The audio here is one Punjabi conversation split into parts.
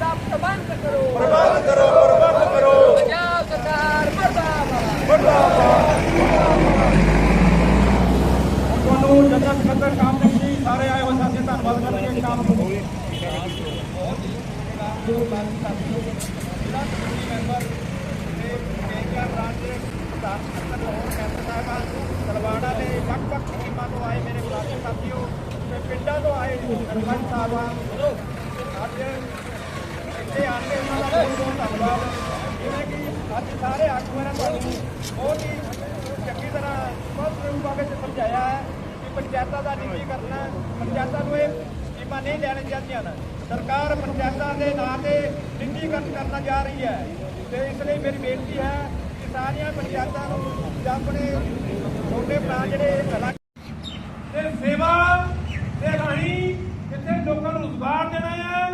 ਦਾ ਪ੍ਰਬੰਧ ਕਰੋ। ਪ੍ਰਬੰਧ ਕਰੋ ਪ੍ਰਬੰਧ ਕਰੋ। ਪੰਜਾਬ ਸਰਕਾਰ ਮਰਦਾਬਾਦ। ਤੁਹਾਨੂੰ ਜਨਰਲ ਸਕੱਤਰ ਕਾਮ ਜੀ ਸਾਰੇ ਆਏ ਹੋਏ ਸਾਥੀ ਧੰਨਵਾਦ ਕਰਨਗੇ ਕੰਮ ਨੂੰ ਜੋ। ਬਾਕੀ ਸਾਥੀ ਜਿਹੜਾ ਕਮੇਟੀ ਮੈਂਬਰ ਤੇ ਕੇਂਦਰ ਰਾਜ ਦੇ ਪ੍ਰਧਾਨ ਸਕੱਤਰ ਹੋਰ ਕੈਂਸਰ ਸਾਹਿਬਾਨ ਤਲਵਾੜਾ ਦੇ ਵੱਖ-ਵੱਖ ਟੀਮਾਂ ਤੋਂ ਆਏ ਮੇਰੇ ਸਾਥੀ ਸਾਥੀਓ ਤੇ ਪਿੰਡਾਂ ਤੋਂ ਆਏ ਸਰਪੰਚ ਸਾਹਿਬਾਨ। ਅੱਜ ਇੱਥੇ ਆ ਕੇ ਉਹਨਾਂ ਦਾ ਬਹੁਤ ਬਹੁਤ ਧੰਨਵਾਦ। ਜਿਵੇਂ ਕਿ ਅੱਜ ਸਾਰੇ ਆਗੂਆਂ ਨੇ ਤੁਹਾਨੂੰ ਬਹੁਤ ਹੀ ਚੰਗੀ ਤਰ੍ਹਾਂ ਸਪਸ਼ਟ ਰੂਪਾਂ ਵਿੱਚ ਸਮਝਾਇਆ ਹੈ ਕਿ ਪੰਚਾਇਤਾਂ ਦਾ ਨਿੱਜੀਕਰਨ ਹੈ। ਪੰਚਾਇਤਾਂ ਨੂੰ ਇਹ ਸਕੀਮਾਂ ਨਹੀਂ ਲੈਣੀਆਂ ਚਾਹੀਦੀਆਂ ਨੇ। ਸਰਕਾਰ ਪੰਚਾਇਤਾਂ ਦੇ ਨਾਂ ਤੇ ਨਿੱਜੀਕਰਨ ਕਰਨਾ ਜਾ ਰਹੀ ਹੈ। ਤੇ ਇਸ ਲਈ ਮੇਰੀ ਬੇਨਤੀ ਹੈ ਕਿ ਸਾਰੀਆਂ ਪੰਚਾਇਤਾਂ ਨੂੰ ਜਾਂ ਆਪਣੇ ਛੋਟੇ ਭਰਾ ਜਿਹੜੇ ਭਲਾ ਤੇ ਸੇਵਾ ਤੇ ਰਾਹੀਂ ਜਿੱਥੇ ਲੋਕਾਂ ਨੂੰ ਰੁਜ਼ਗਾਰ ਦੇਣਾ ਹੈ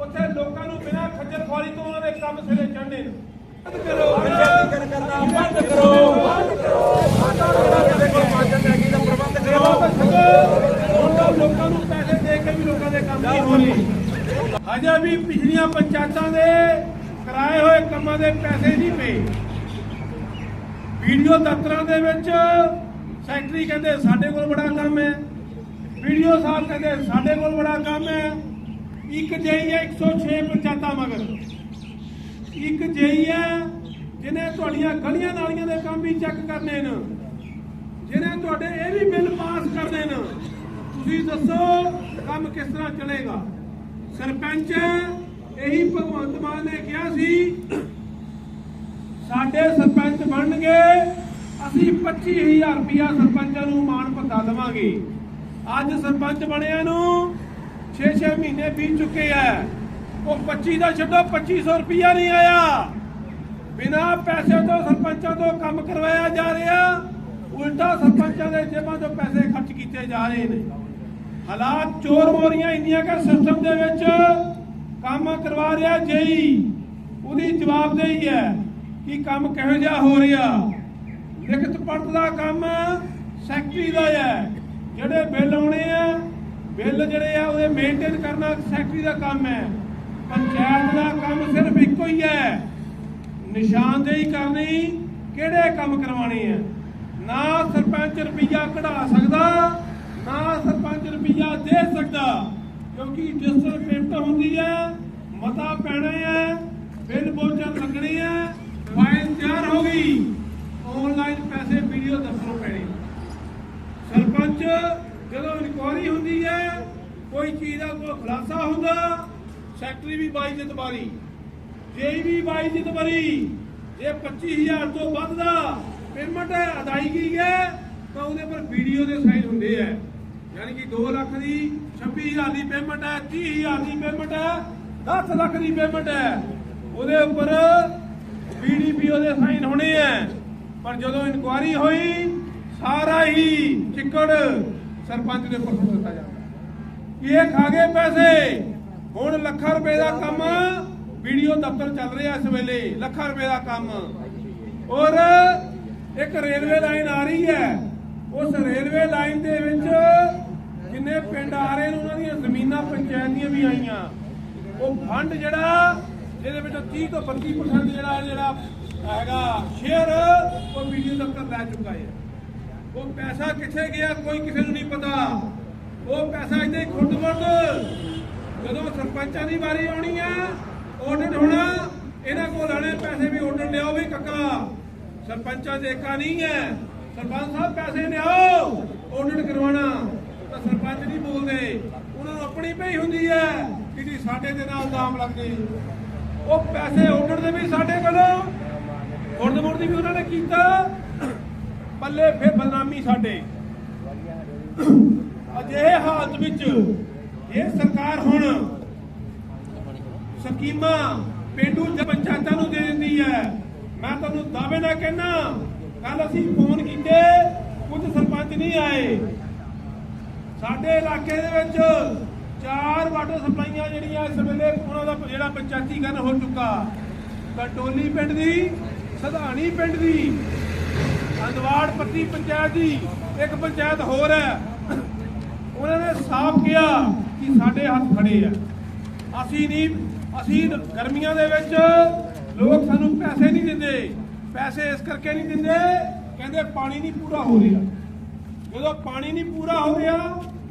ਉੱਥੇ ਲੋਕਾਂ ਨੂੰ ਬਿਨਾਂ ਖੱਜਲ ਖੁਆਰੀ ਤੋਂ ਉਹਨਾਂ ਦੇ ਕੰਮ ਸਿਰੇ ਚੜ੍ਹਨੇ ਨੇ। ਬੰਦ ਕਰੋ ਪੰਚਾਇਤੀਕਰਨ ਕਰਨਾ ਬੰਦ ਕਰੋ। ਬੰਦ ਕਰੋ ਮਾਜਨ ਦਾ ਪ੍ਰਬੰਧ ਕਰੋ। ਹੁਣ ਤਾਂ ਲੋਕਾਂ ਨੂੰ ਪੈਸੇ ਦੇ ਕੇ ਵੀ ਲੋਕਾਂ ਦੇ ਕੰਮ ਨਹੀਂ ਹੋਣੇ। ਹਜੇ ਵੀ ਪਿਛਲੀਆਂ ਪੰਚਾਇਤਾਂ ਦੇ ਕਰਾਏ ਹੋਏ ਕੰਮਾਂ ਦੇ ਪੈਸੇ ਨਹੀਂ ਪਏ। ਵੀਡੀਓ ਦਫ਼ਤਰਾਂ ਦੇ ਵਿੱਚ ਸੈਕਟਰੀ ਕਹਿੰਦੇ ਸਾਡੇ ਕੋਲ ਬੜਾ ਕੰਮ ਹੈ। ਵੀਡੀਓ ਸਾਹਿਬ ਕਹਿੰਦੇ ਸਾਡੇ ਕੋਲ ਬੜਾ ਕੰਮ ਹੈ। ਇੱਕ ਜਈ ਹੈ 106 ਪੰਚਾਇਤਾਂ ਮਗਰ। ਇੱਕ ਜਈ ਹੈ ਜਿਹਨੇ ਤੁਹਾਡੀਆਂ ਗਲੀਆਂ ਨਾਲੀਆਂ ਦੇ ਕੰਮ ਵੀ ਚੈੱਕ ਕਰਨੇ ਨੇ। ਜਿਹਨੇ ਤੁਹਾਡੇ ਇਹ ਵੀ ਬਿੱਲ ਪਾਸ ਕਰਨੇ ਨੇ। ਤੁਸੀਂ ਦੱਸੋ ਕੰਮ ਕਿਸ ਤਰ੍ਹਾਂ ਚੱਲੇਗਾ। ਸਰਪੰਚ ਇਹੀ ਭਗਵੰਤ ਮਾਨ ਨੇ ਕਿਹਾ ਸੀ, ਸਾਡੇ ਸਰਪੰਚ ਬਣਨਗੇ, ਅਸੀਂ 25000 ਰੁਪਇਆ ਸਰਪੰਚਾਂ ਨੂੰ ਮਾਣ ਭੱਤਾ ਦੇਵਾਂਗੇ। ਅੱਜ ਸਰਪੰਚ ਬਣਿਆ ਨੂੰ 6-6 ਮਹੀਨੇ ਬੀਤ ਚੁੱਕੇ ਆ। ਉਹ 25 ਦਾ ਛੱਡੋ 2500 ਰੁਪਇਆ ਨਹੀਂ ਆਇਆ। ਬਿਨਾ ਪੈਸੇ ਤੋਂ ਸਰਪੰਚਾਂ ਤੋਂ ਕੰਮ ਕਰਵਾਇਆ ਜਾ ਰਿਹਾ। ਉਲਟਾ ਸਰਪੰਚਾਂ ਦੇ ਜੇਬਾਂ ਤੋਂ ਪੈਸੇ ਖਰਚ ਕੀਤੇ ਜਾ ਰਹੇ ਨੇ। ਹਾਲਾਤ ਚੋਰ ਮੋਰੀਆਂ ਇੰਡੀਆ ਦਾ ਸਿਸਟਮ ਦੇ ਵਿੱਚ ਕੰਮ ਕਰਵਾ ਰਿਹਾ ਜਈ। ਉਹਦੀ ਜਵਾਬਦੇਹੀ ਹੈ ਕਿ ਕੰਮ ਕਿਹੋ ਜਿਹਾ ਹੋ ਰਿਹਾ। ਲਿਖਤ ਪੜਤ ਦਾ ਕੰਮ ਸੈਕਟਰੀ ਦਾ ਹੈ। ਜਿਹੜੇ ਬਿੱਲ ਆਉਣੇ ਆ ਬਿੱਲ ਜਿਹੜੇ ਆ ਉਹਦੇ ਮੇਨਟੇਨ ਕਰਨਾ ਸੈਕਟਰੀ ਦਾ ਕੰਮ ਹੈ। ਪੰਚਾਇਤ ਦਾ ਕੰਮ ਸਿਰਫ ਇੱਕੋ ਹੀ ਹੈ। ਨਿਸ਼ਾਨਦੇਹੀ ਕਰਨੀ ਕਿਹੜੇ ਕੰਮ ਕਰਵਾਉਣੇ ਆ? ਨਾ ਸਰਪੰਚ ਰੁਪਈਆ ਕਢਾ ਸਕਦਾ, ਨਾ ਸਰਪੰਚ ਰੁਪਈਆ ਦੇ ਸਕਦਾ, ਕਿਉਂਕਿ ਡਿਜੀਟਲ ਪੇਮੈਂਟ ਹੁੰਦੀ ਹੈ, ਮਤਾ ਪੈਣਾ ਹੈ, ਬਿੱਲ ਬੋਚਰ ਲੱਗਣੀ ਹੈ ਫਾਈਲ ਤਿਆਰ ਹੋ ਗਈ ਆਨਲਾਈਨ ਪੈਸੇ ਵੀਡੀਓ ਦਫ਼ਤਰੋਂ ਪੈਣੇ। ਸਰਪੰਚ ਜਦੋਂ ਇਨਕੁਆਰੀ ਹੁੰਦੀ ਹੈ ਕੋਈ ਚੀਜ਼ ਦਾ ਕੋਈ ਖੁਲਾਸਾ ਹੁੰਦਾ, ਸੈਕਟਰੀ ਵੀ ਬਾਈ ਜਤਬਾਰੀ ਜੇਈ ਵੀ ਬਾਈ ਜਤਬਾਰੀ ਜੇ 25000 ਤੋਂ ਵੱਧ ਦਾ ਪੇਮੈਂਟ ਅਦਾਇਗੀ ਹੈ, ਤਾਂ ਉਹਦੇ ਪਰ ਵੀਡੀਓ ਦੇ ਸਾਈਨ ਹੁੰਦੇ ਆ। ਯਾਨੀ ਕਿ 2 ਲੱਖ ਦੀ 26000 ਦੀ ਪੇਮੈਂਟ ਹੈ 30000 ਦੀ ਪੇਮੈਂਟ ਹੈ 10 ਲੱਖ ਦੀ ਪੇਮੈਂਟ ਹੈ। ਉਹਦੇ ਉੱਪਰ ਬੀਡੀਪੀਓ ਦੇ ਸਾਈਨ ਹੋਣੇ ਆ। ਪਰ ਜਦੋਂ ਇਨਕੁਆਰੀ ਹੋਈ, ਸਾਰਾ ਹੀ ਚਿੱਕੜ ਸਰਪੰਚ ਦੇ ਉੱਪਰ ਸੁੱਟ ਦਿੱਤਾ ਜਾਂਦਾ ਇਹ ਖਾ ਗਏ ਪੈਸੇ। ਹੁਣ ਲੱਖਾਂ ਰੁਪਏ ਦਾ ਕੰਮ ਵੀਡੀਓ ਦਫ਼ਤਰ ਚੱਲ ਰਿਹਾ ਇਸ ਵੇਲੇ, ਲੱਖਾਂ ਰੁਪਏ ਦਾ ਕੰਮ। ਔਰ ਇੱਕ ਰੇਲਵੇ ਲਾਈਨ ਆ ਰਹੀ ਹੈ। ਉਸ ਰੇਲਵੇ ਲਾਈਨ ਦੇ ਵਿੱਚ ਜਿੰਨੇ ਪਿੰਡ ਆ ਰਹੇ ਨੇ, ਉਹਨਾਂ ਦੀਆਂ ਜ਼ਮੀਨਾਂ ਪੰਚਾਇਤ ਦੀਆਂ ਵੀ ਆਈਆਂ। ਉਹ ਫੰਡ ਜਿਹੜਾ ਜਿਹਦੇ ਵਿੱਚ 30 ਤੋਂ 32% ਜਿਹੜਾ ਜਿਹੜਾ ਹੈਗਾ ਸ਼ੇਅਰ ਉਹ ਵੀਡੀਓ ਦਫ਼ਤਰ ਲੈ ਚੁੱਕਾ ਹੈ। ਉਹ ਪੈਸਾ ਕਿੱਥੇ ਗਿਆ, ਕੋਈ ਕਿਸੇ ਨੂੰ ਨਹੀਂ ਪਤਾ। ਉਹ ਪੈਸਾ ਇੱਥੇ ਖੁੱਡ ਮੁੱਡ ਜਦੋਂ ਸਰਪੰਚਾਂ ਦੀ ਵਾਰੀ ਆਉਣੀ ਆ ਆਡਿਟ ਹੋਣਾ, ਇਹਨਾਂ ਕੋਲ ਆਣੇ ਪੈਸੇ ਵੀ ਆਡਿਟ ਲਿਆਓ ਵੀ ਕੱਕਾ। ਸਰਪੰਚਾਂ ਦੇ ਏਕਾ ਨਹੀਂ ਹੈ। ਸਰਪੰਚ ਸਾਹਿਬ, ਪੈਸੇ ਲਿਆਓ ਆਡਿਟ ਕਰਵਾਉਣਾ। ਤਾਂ ਸਰਪੰਚ ਨਹੀਂ ਬੋਲਦੇ। ਉਹਨਾਂ ਨੂੰ ਆਪਣੀ ਪਈ ਹੁੰਦੀ ਹੈ ਕਿ ਜੀ ਸਾਡੇ ਦੇ ਨਾਲ ਦਾਮ ਲੱਗਦੇ ਉਹ ਪੈਸੇ ਆਡਿਟ ਦੇ ਵੀ ਸਾਡੇ ਕੋਲੋਂ। ਖੁਰਦ ਮੁਰਦੀ ਵੀ ਉਹਨਾਂ ਨੇ ਕੀਤਾ। ਪੱਲੇ ਫਿਰ ਬਦਨਾਮੀ ਸਾਡੇ। ਅਜਿਹੇ ਹਾਲਤ ਵਿੱਚ ਇਹ ਸਰਕਾਰ ਹੁਣ ਸਕੀਮਾਂ ਪਿੰਡੂ ਪੰਚਾਇਤਾਂ ਨੂੰ ਦੇ ਦਿੰਦੀ ਹੈ। ਮੈਂ ਤੁਹਾਨੂੰ ਦਾਅਵੇ ਨਾਲ ਕਹਿਣਾ ਕੱਲ ਅਸੀਂ ਫੋਨ ਕੀਤੇ, ਕੁਝ ਸਰਪੰਚ ਨਹੀਂ ਆਏ। ਸਾਡੇ ਇਲਾਕੇ ਦੇ ਵਿੱਚ ਚਾਰ ਵਾਟਰ ਸਪਲਾਈਆਂ ਜਿਹੜੀਆਂ ਇਸ ਵੇਲੇ ਉਹਨਾਂ ਦਾ ਜਿਹੜਾ ਪੰਚਾਇਤੀਕਰਨ ਹੋ ਚੁੱਕਾ ਕਟੋਲੀ ਪਿੰਡ ਦੀ, ਸਧਾਣੀ ਪਿੰਡ ਦੀ, ਅੰਦਵਾੜ ਪੱਤੀ ਪੰਚਾਇਤ ਦੀ, ਇੱਕ ਪੰਚਾਇਤ ਹੋਰ ਹੈ। ਉਹਨਾਂ ਨੇ ਸਾਫ਼ ਕਿਹਾ ਕਿ ਸਾਡੇ ਹੱਥ ਖੜੇ ਆ। ਅਸੀਂ ਨਹੀਂ, ਅਸੀਂ ਗਰਮੀਆਂ ਦੇ ਵਿੱਚ ਲੋਕ ਸਾਨੂੰ ਪੈਸੇ ਨਹੀਂ ਦਿੰਦੇ। ਪੈਸੇ ਇਸ ਕਰਕੇ ਨਹੀਂ ਦਿੰਦੇ, ਕਹਿੰਦੇ ਪਾਣੀ ਨਹੀਂ ਪੂਰਾ ਹੋ ਰਿਹਾ। ਜਦੋਂ ਪਾਣੀ ਨਹੀਂ ਪੂਰਾ ਹੋ ਰਿਹਾ,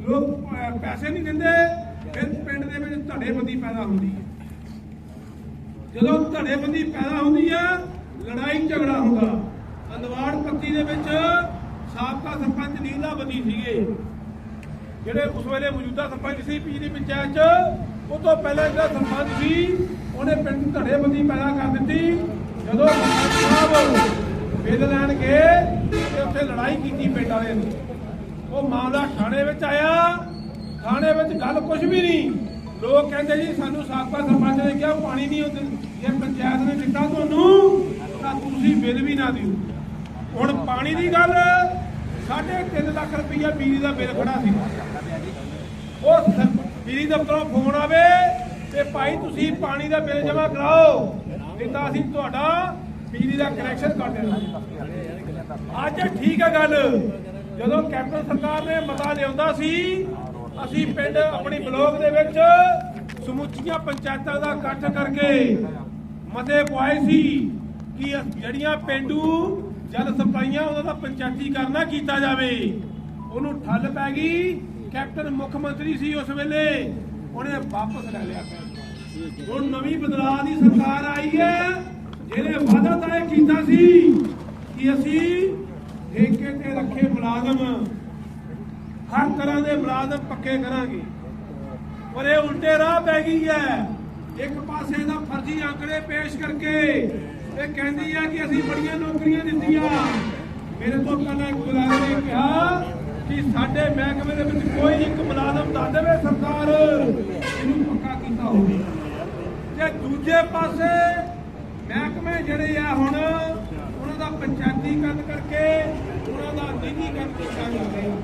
ਲੋਕ ਪੈਸੇ ਨਹੀਂ ਦਿੰਦੇ, ਫਿਰ ਪਿੰਡ ਦੇ ਵਿੱਚ ਧੜੇਬੰਦੀ ਪੈਦਾ ਹੁੰਦੀ ਹੈ। ਜਦੋਂ ਧੜੇਬੰਦੀ ਪੈਦਾ ਹੁੰਦੀ ਹੈ, ਲੜਾਈ ਝਗੜਾ ਹੁੰਦਾ। ਅੰਦਵਾੜ ਪੱਤੀ ਦੇ ਵਿੱਚ ਸਾਬਕਾ ਸਰਪੰਚ ਨੀਲਾ ਬੰਦੀ ਸੀਗੇ। ਜਿਹੜੇ ਉਸ ਵੇਲੇ ਮੌਜੂਦਾ ਸਰਪੰਚ ਸੀ ਪਿਛਲੀ ਪੰਚਾਇਤ ਚ, ਉਹ ਤੋਂ ਪਹਿਲਾਂ ਜਿਹੜਾ ਸਰਪੰਚ ਸੀ, ਉਹਨੇ ਪਿੰਡ ਦੀ ਧੜੇਬੰਦੀ ਪੈਦਾ ਕਰ ਦਿੱਤੀ। ਜਦੋਂ ਸਾਹਿਬ ਬਿੱਲ ਲੈਣ ਗਏ, ਤੇ ਉੱਥੇ ਲੜਾਈ ਕੀਤੀ ਪਿੰਡ ਵਾਲਿਆਂ ਨੇ। ਉਹ ਮਾਮਲਾ ਥਾਣੇ ਵਿੱਚ ਆਇਆ। ਥਾਣੇ ਵਿੱਚ ਗੱਲ ਕੁਝ ਵੀ ਨਹੀਂ। ਲੋਕ ਕਹਿੰਦੇ ਜੀ, ਸਾਨੂੰ ਸਾਬਕਾ ਸਰਪੰਚ ਨੇ ਕਿਹਾ ਪਾਣੀ ਨਹੀਂ ਹੁੰਦੇ ਜੇ ਪੰਚਾਇਤ ਨੇ ਦਿੱਤਾ ਤੁਹਾਨੂੰ, ਤਾਂ ਤੁਸੀਂ ਬਿੱਲ ਵੀ ਨਾ ਦਿਓ। ਹੁਣ ਪਾਣੀ ਦੀ ਗੱਲ ਸਾਢੇ ਤਿੰਨ ਲੱਖ ਰੁਪਈਆ ਬਿਜਲੀ ਦਾ ਬਿੱਲ ਖੜਾ ਸੀ। ਉਹ ਸ- ਦਫ਼ਤਰੋਂ ਫੋਨ ਆਵੇ ਤੇ ਭਾਈ ਤੁਸੀਂ ਪਾਣੀ ਦਾ ਬਿੱਲ ਜਮ੍ਹਾਂ ਕਰਾਓ। ਨਹੀਂ ਤਾਂ ਅਸੀਂ ਤੁਹਾਡਾ ਬਿਜਲੀ ਦਾ ਕਨੈਕਸ਼ਨ ਕੱਟ ਦੇਣਾ। ਅੱਜ ਠੀਕ ਹੈ ਗੱਲ। ਜਦੋਂ ਕੈਪਟਨ ਸਰਕਾਰ ਨੇ ਮਤਾ ਲਿਆਉਂਦਾ ਸੀ, ਅਸੀਂ ਪਿੰਡ ਆਪਣੀ ਬਲੋਕ ਦੇ ਵਿੱਚ ਸਮੁੱਚੀਆਂ ਪੰਚਾਇਤਾਂ ਦਾ ਇਕੱਠ ਕਰਕੇ ਮਤੇ ਪਵਾਏ ਸੀ ਕਿ ਜਿਹੜੀਆਂ ਪਿੰਡੂ ਜਲ ਸਪਲਾਈਆਂ ਉਹਨਾਂ ਦਾ ਪੰਚਾਇਤੀਕਰਨ ਕੀਤਾ ਜਾਵੇ, ਉਹਨੂੰ ਠੱਲ ਪੈ ਗਈ, ਕੈਪਟਨ ਮੁੱਖ ਮੰਤਰੀ ਸੀ ਉਸ ਵੇਲੇ, ਉਹਨੇ ਵਾਪਸ ਲੈ ਲਿਆ ਹੁਣ ਨਵੀਂ ਬਦਲਾਅ ਦੀ ਸਰਕਾਰ ਆਈ ਹੈ, ਜਿਹਨੇ ਵਾਅਦਾ ਤਾਂ ਕੀਤਾ ਸੀ ਕਿ ਅਸੀਂ ਠੇਕੇ ਤੇ ਰੱਖੇ ਮੁਲਾਜ਼ਮ, ਹਰ ਤਰ੍ਹਾਂ ਦੇ ਮੁਲਾਜ਼ਮ ਪੱਕੇ ਕਰਾਂਗੇ। ਪਰ ਇਹ ਉਲਟੇ ਰਾਹ ਪੈ ਗਈ ਹੈ, ਇੱਕ ਪਾਸੇ ਦਾ ਫਰਜ਼ੀ ਅੰਕੜੇ ਪੇਸ਼ ਕਰਕੇ ਇਹ ਕਹਿੰਦੀ ਆ ਕਿ ਅਸੀਂ ਬੜੀਆਂ ਨੌਕਰੀਆਂ ਦਿੱਤੀਆਂ। ਮੇਰੇ ਤੋਂ ਪਹਿਲਾਂ ਇੱਕ ਬੁਲਾਰੇ ਨੇ ਕਿਹਾ ਕਿ ਸਾਡੇ ਮਹਿਕਮੇ ਦੇ ਵਿੱਚ ਕੋਈ ਇੱਕ ਮੁਲਾਜ਼ਮ ਦੱਸ ਦੇਵੇ ਸਰਕਾਰ। ਇਹਨੂੰ ਪੱਕਾ ਕੀਤਾ ਹੋਵੇ। ਤੇ ਦੂਜੇ ਪਾਸੇ ਮਹਿਕਮੇ ਜਿਹੜੇ ਆ ਹੁਣ, ਉਹਨਾਂ ਦਾ ਪੰਚਾਇਤੀਕਰਨ ਕਰਕੇ ਉਹਨਾਂ ਦਾ ਨਿੱਜੀਕਰਨ ਕੀਤਾ ਜਾ ਰਿਹਾ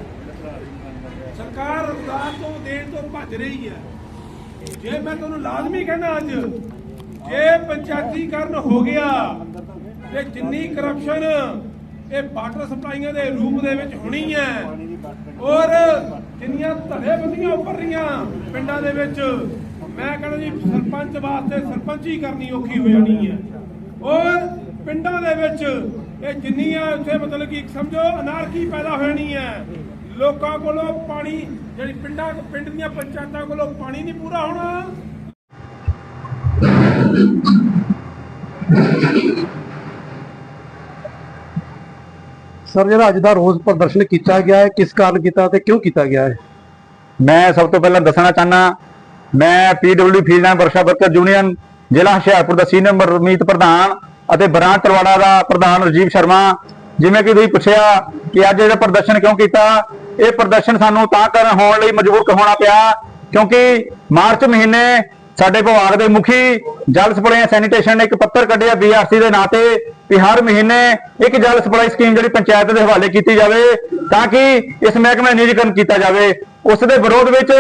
ਸਰਕਾਰ ਰੁਜ਼ਗਾਰ ਤੋਂ ਦੇਣ ਤੋਂ ਭੱਜ ਰਹੀ ਹੈ ਜੇ ਮੈਂ ਤੁਹਾਨੂੰ ਲਾਜ਼ਮੀ ਕਹਿਣਾ ਅੱਜ ਜੇ ਪੰਚਾਇਤੀਕਰਨ ਹੋ ਗਿਆ ਤੇ ਜਿੰਨੀ ਕਰਪਸ਼ਨ ਇਹ ਵਾਟਰ ਸਪਲਾਈਆਂ ਦੇ ਰੂਪ ਦੇ ਵਿੱਚ ਹੋਣੀ ਹੈ ਔਰ ਜਿੰਨੀਆਂ ਧੜੇਬੰਦੀਆਂ ਉੱਪਰ ਰਹੀਆਂ ਪਿੰਡਾਂ ਦੇ ਵਿੱਚ, ਮੈਂ ਕਹਿੰਦਾ ਜੀ ਸਰਪੰਚ ਵਾਸਤੇ ਸਰਪੰਚੀ ਕਰਨੀ ਔਖੀ ਹੋ ਜਾਣੀ ਹੈ। ਔਰ ਪਿੰਡਾਂ ਦੇ ਵਿੱਚ ਇਹ ਜਿੰਨੀਆਂ ਉੱਥੇ ਮਤਲਬ ਕਿ ਸਮਝੋ ਅਨਾਰਕੀ ਪੈਦਾ ਹੋਣੀ ਹੈ, ਲੋਕਾਂ ਕੋਲੋਂ ਪਾਣੀ, ਜਿਹੜੀ ਪਿੰਡਾਂ, ਪਿੰਡ ਦੀਆਂ ਪੰਚਾਇਤਾਂ ਕੋਲੋਂ ਪਾਣੀ ਨਹੀਂ ਪੂਰਾ ਹੋਣਾ। ਸਰ, ਜਿਹੜਾ ਅੱਜ ਦਾ ਰੋਜ਼ ਪ੍ਰਦਰਸ਼ਨ ਕੀਤਾ ਗਿਆ ਹੈ, ਕਿਸ ਕਾਰਨ ਕੀਤਾ ਤੇ ਕਿਉਂ ਕੀਤਾ ਗਿਆ ਹੈ? ਮੈਂ ਸਭ ਤੋਂ ਪਹਿਲਾਂ ਦੱਸਣਾ ਚਾਹਨਾ ਮੈਂ PW field and workshop worker union ਜ਼ਿਲ੍ਹਾ ਹੁਸ਼ਿਆਰਪੁਰ ਦਾ ਸੀਨੀਅਰ ਰਮੀਤ ਪ੍ਰਧਾਨ ਅਤੇ ਬ੍ਰਾਂਚ ਤਲਵਾੜਾ ਦਾ ਪ੍ਰਧਾਨ ਰਜੀਵ ਸ਼ਰਮਾ। ਜਿਵੇਂ ਕਿ ਤੁਸੀਂ ਪੁੱਛਿਆ ਕਿ ਅੱਜ ਜਿਹੜਾ ਪ੍ਰਦਰਸ਼ਨ ਕਿਉਂ ਕੀਤਾ, ਇਹ ਪ੍ਰਦਰਸ਼ਨ ਸਾਨੂੰ ਤਾਂ ਕਰਨ ਹੋਣ ਲਈ ਮਜਬੂਰ ਹੋਣਾ ਪਿਆ, ਕਿਉਂਕਿ ਮਾਰਚ ਮਹੀਨੇ ਸਾਡੇ ਵਿਭਾਗ ਦੇ ਮੁਖੀ ਜਲ ਸਪਲਾਈ ਸੈਨੀਟੇਸ਼ਨ ਨੇ ਇੱਕ ਪੱਤਰ ਕੱਢਿਆ ਬੀਆਰਸੀ ਦੇ ਨਾਂ ਤੇ ਕਿ ਹਰ ਮਹੀਨੇ ਇੱਕ ਜਲ ਸਪਲਾਈ ਸਕੀਮ ਜਿਹੜੀ ਪੰਚਾਇਤ ਦੇ ਹਵਾਲੇ ਕੀਤੀ ਜਾਵੇ ਤਾਂ ਕਿ ਇਸ ਮਹਿਕਮੇ ਦਾ ਨਿਜੀਕਰਨ ਕੀਤਾ ਜਾਵੇ। ਉਸ ਦੇ ਵਿਰੋਧ ਵਿੱਚ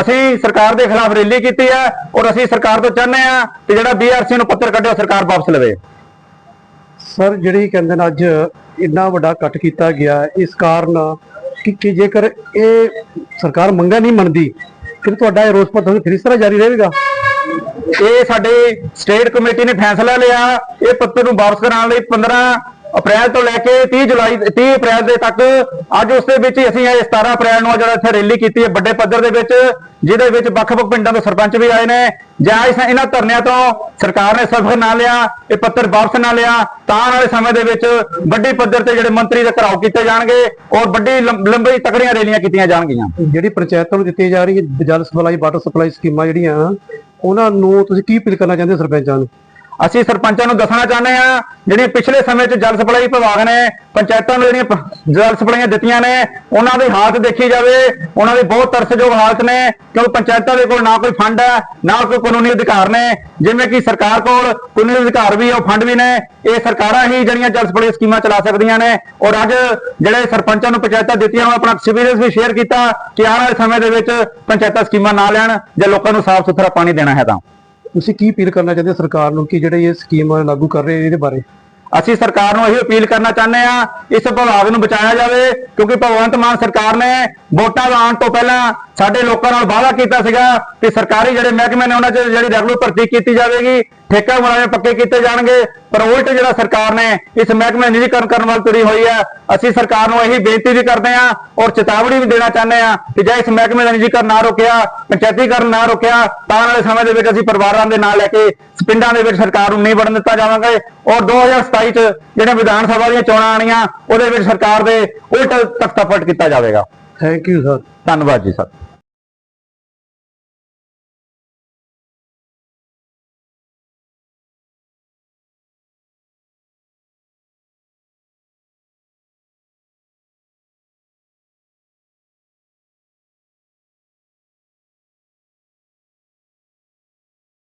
ਅਸੀਂ ਸਰਕਾਰ ਦੇ ਖਿਲਾਫ ਰੈਲੀ ਕੀਤੀ ਹੈ ਔਰ ਅਸੀਂ ਸਰਕਾਰ ਤੋਂ ਚਾਹੁੰਦੇ ਹਾਂ ਕਿ ਜਿਹੜਾ ਬੀਆਰਸੀ ਨੂੰ ਪੱਤਰ ਕੱਢਿਆ ਸਰਕਾਰ ਵਾਪਸ ਲਵੇ। ਸਰ, ਜਿਹੜੀ ਕਹਿੰਦੇ ਨੇ ਅੱਜ ਇੰਨਾ ਵੱਡਾ ਕੱਟ ਕੀਤਾ ਗਿਆ, ਇਸ ਕਾਰਨ ਕਿ ਕਿ ਜੇਕਰ ਇਹ ਸਰਕਾਰ ਮੰਗਾਂ ਨਹੀਂ ਮੰਨਦੀ ਫਿਰ ਤੁਹਾਡਾ ਇਹ ਰੋਸ ਪ੍ਰਦਰਸ਼ਨ ਫਿਰ ਇਸ ਤਰ੍ਹਾਂ ਜਾਰੀ ਰਹੇਗਾ? ਇਹ ਸਾਡੇ ਸਟੇਟ ਕਮੇਟੀ ਨੇ ਫੈਸਲਾ ਲਿਆ। ਇਹ ਪੱਤਰ ਨੂੰ ਵਾਪਸ ਕਰਾਉਣ ਲਈ 15 ਅਪ੍ਰੈਲ ਤੋਂ ਲੈ ਕੇ 30 ਜੁਲਾਈ 30 ਅਪ੍ਰੈਲ ਦੇ ਤੱਕ ਅੱਜ ਉਸ ਦੇ ਵਿੱਚ ਹੀ ਅਸੀਂ ਇਹ 17 ਅਪ੍ਰੈਲ ਨੂੰ ਜਿਹੜਾ ਇੱਥੇ ਰੈਲੀ ਕੀਤੀ ਹੈ ਵੱਡੇ ਪੱਧਰ ਦੇ ਵਿੱਚ, ਜਿਹਦੇ ਵਿੱਚ ਵੱਖ-ਵੱਖ ਪਿੰਡਾਂ ਦੇ ਸਰਪੰਚ ਵੀ ਆਏ ਨੇ। ਜਾਂ ਇਸ ਇਹਨਾਂ ਧਰਨਿਆਂ ਤੋਂ ਸਰਕਾਰ ਨੇ ਸਬਕ ਨਾ ਲਿਆ, ਇਹ ਪੱਤਰ ਵਾਪਸ ਨਾ ਲਿਆ, ਤਾਂ ਆਉਣ ਵਾਲੇ ਸਮੇਂ ਦੇ ਵਿੱਚ ਵੱਡੀ ਪੱਧਰ ਤੇ ਜਿਹੜੇ ਮੰਤਰੀ ਦੇ ਘਰਾਓ ਕੀਤੇ ਜਾਣਗੇ ਔਰ ਵੱਡੀ ਲੰਬ- ਲੰਬੀ ਤਕੜੀਆਂ ਰੈਲੀਆਂ ਕੀਤੀਆਂ ਜਾਣਗੀਆਂ। ਜਿਹੜੀ ਪੰਚਾਇਤਾਂ ਨੂੰ ਦਿੱਤੀ ਜਾ ਰਹੀ ਹੈ ਜਲ ਸਪਲਾਈ, ਵਾਟਰ ਸਪਲਾਈ ਸਕੀਮਾਂ ਜਿਹੜੀਆਂ, ਉਹਨਾਂ ਨੂੰ ਤੁਸੀਂ ਕੀ ਅਪੀਲ ਕਰਨਾ ਚਾਹੁੰਦੇ ਹੋ ਸਰਪੰਚਾਂ ਨੂੰ? ਅਸੀਂ ਸਰਪੰਚਾਂ ਨੂੰ ਦੱਸਣਾ ਚਾਹੁੰਦੇ ਹਾਂ ਜਿਹੜੀਆਂ ਪਿਛਲੇ ਸਮੇਂ 'ਚ ਜਲ ਸਪਲਾਈ ਵਿਭਾਗ ਨੇ, ਪੰਚਾਇਤਾਂ ਨੂੰ ਜਿਹੜੀਆਂ ਪ- ਜਲ ਸਪਲਾਈਆਂ ਦਿੱਤੀਆਂ ਨੇ, ਉਹਨਾਂ ਦੀ ਹਾਲਤ ਦੇਖੀ ਜਾਵੇ, ਉਹਨਾਂ ਦੀ ਬਹੁਤ ਤਰਸਯੋਗ ਹਾਲਤ ਨੇ, ਕਿਉਂਕਿ ਪੰਚਾਇਤਾਂ ਦੇ ਕੋਲ ਨਾ ਕੋਈ ਫੰਡ ਹੈ, ਨਾ ਕੋਈ ਕਾਨੂੰਨੀ ਅਧਿਕਾਰ ਨੇ, ਜਿਵੇਂ ਕਿ ਸਰਕਾਰ ਕੋਲ ਕਾਨੂੰਨੀ ਅਧਿਕਾਰ ਵੀ ਹੈ, ਉਹ ਫੰਡ ਵੀ ਨੇ, ਇਹ ਸਰਕਾਰਾਂ ਹੀ ਜਿਹੜੀਆਂ ਜਲ ਸਪਲਾਈ ਸਕੀਮਾਂ ਚਲਾ ਸਕਦੀਆਂ ਨੇ, ਔਰ ਅੱਜ ਜਿਹੜੇ ਸਰਪੰਚਾਂ ਨੂੰ ਪੰਚਾਇਤਾਂ ਦਿੱਤੀਆਂ, ਉਹਨਾਂ ਆਪਣਾ ਐਕਸਪੀਰੀਅੰਸ ਵੀ ਸ਼ੇਅਰ ਕੀਤਾ ਕਿ ਆਉਣ ਵਾਲੇ ਸਮੇਂ ਦੇ ਵਿੱਚ ਪੰਚਾਇਤਾਂ ਸਕੀਮਾਂ ਨਾ ਲੈਣ, ਜੇ ਲੋਕਾਂ ਨੂੰ ਸਾਫ਼ ਸੁਥਰਾ ਪਾਣੀ ਦੇਣਾ ਹੈ ਤਾਂ। ਤੁਸੀਂ ਕੀ ਅਪੀਲ ਕਰਨਾ ਚਾਹੁੰਦੇ ਹੋ ਸਰਕਾਰ ਨੂੰ ਕਿ ਜਿਹੜੇ ਇਹ ਸਕੀਮ ਲਾਗੂ ਕਰ ਰਹੇ ਇਹਦੇ ਬਾਰੇ? ਅਸੀਂ ਸਰਕਾਰ ਨੂੰ ਇਹੀ ਅਪੀਲ ਕਰਨਾ ਚਾਹੁੰਦੇ ਆ ਇਸ ਵਿਭਾਗ ਨੂੰ ਬਚਾਇਆ ਜਾਵੇ, ਕਿਉਂਕਿ ਭਗਵੰਤ ਮਾਨ ਸਰਕਾਰ ਨੇ ਵੋਟਾਂ ਆਉਣ ਤੋਂ ਪਹਿਲਾਂ ਸਾਡੇ ਲੋਕਾਂ ਨਾਲ ਵਾਅਦਾ ਕੀਤਾ ਸੀਗਾ ਕਿ ਸਰਕਾਰੀ ਜਿਹੜੇ ਮਹਿਕਮੇ ਨੇ ਉਹਨਾਂ 'ਚ ਜਿਹੜੀ ਰੈਗੂਲਰ ਭਰਤੀ ਕੀਤੀ ਜਾਵੇਗੀ, ਠੇਕਾ ਮੁਲਾਜ਼ਮ ਪੱਕੇ ਕੀਤੇ ਜਾਣਗੇ, ਪਰ ਉਲਟ ਜਿਹੜਾ ਸਰਕਾਰ ਨੇ ਇਸ ਮਹਿਕਮੇ ਨੂੰ ਨਿੱਜੀਕਰਨ ਕਰਨ ਵੱਲ ਤੁਰੀ ਹੋਈ ਹੈ, ਅਸੀਂ ਸਰਕਾਰ ਨੂੰ ਇਹੀ ਬੇਨਤੀ ਵੀ ਕਰਦੇ ਹਾਂ ਔਰ ਚੇਤਾਵਨੀ ਵੀ ਦੇਣਾ ਚਾਹੁੰਦੇ ਹਾਂ ਕਿ ਜੇ ਇਸ ਮਹਿਕਮੇ ਦਾ ਨਿੱਜੀਕਰਨ ਨਾ ਰੋਕਿਆ, ਪੰਚਾਇਤੀਕਰਨ ਨਾ ਰੋਕਿਆ, ਤਾਂ ਆਉਣ ਵਾਲੇ ਸਮੇਂ ਦੇ ਵਿੱਚ ਅਸੀਂ ਪਰਿਵਾਰਾਂ ਦੇ ਨਾਲ ਲੈ ਕੇ ਪਿੰਡਾਂ ਦੇ ਵਿੱਚ ਸਰਕਾਰ ਨੂੰ ਨਹੀਂ ਵੜਨ ਦਿੱਤਾ ਜਾਵਾਂਗੇ ਔਰ 2027 ਚ ਜਿਹੜੇ ਵਿਧਾਨ ਸਭਾ ਦੀਆਂ ਚੋਣਾਂ ਆਣੀਆਂ ਉਹਦੇ ਵਿੱਚ ਸਰਕਾਰ ਦੇ ਉਲਟ ਤਖਤਾਪਲਟ ਕੀਤਾ ਜਾਵੇਗਾ। ਥੈਂਕ ਯੂ ਸਰ ਧੰਨਵਾਦ ਜੀ ਸਰ।